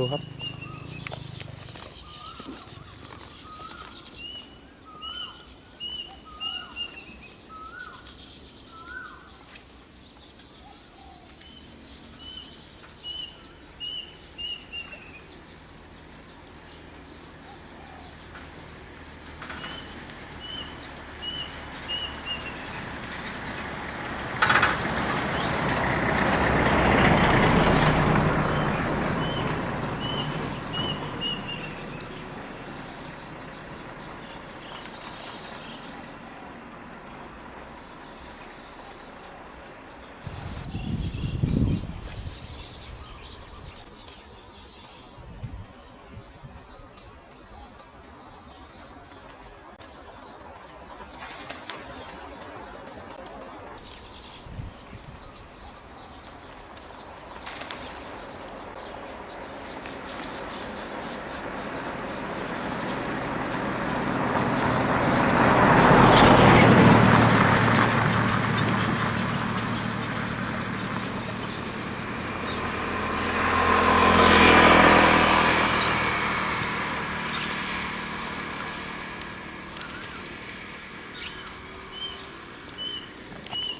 ดูครับ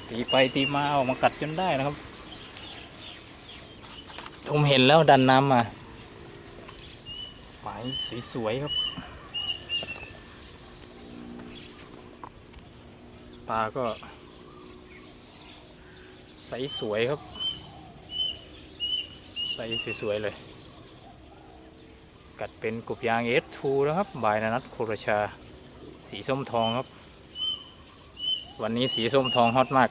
ตีไปตีมาออกมากัดจนได้นะครับ ผมเห็นแล้วดันน้ำมาหมายสีสวยครับปลาก็ ใสสวยครับ ใสสวยๆเลย กัดเป็นกบยางเอสทูนะครับ บายนนัทโครชา สีส้มทองครับ วันนี้สีส้มทองฮอตมาก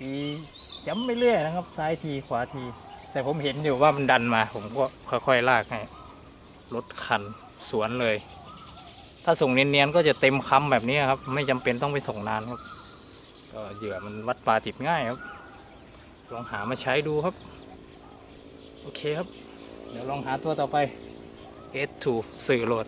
มีย้ำไปเรื่อยนะครับ ซ้ายทีขวาที แต่ผมเห็นอยู่ว่ามันดันมา ผมก็ค่อยๆลากให้รถคันสวนเลย ถ้าส่งเนียนๆก็จะเต็มคำแบบนี้ครับ ไม่จำเป็นต้องไปส่งนานครับ ก็เหยื่อมันวัดปลาติดง่ายครับ ลองหามาใช้ดูครับ โอเคครับ เดี๋ยวลองหาตัวต่อไป S2 สื่อโหลด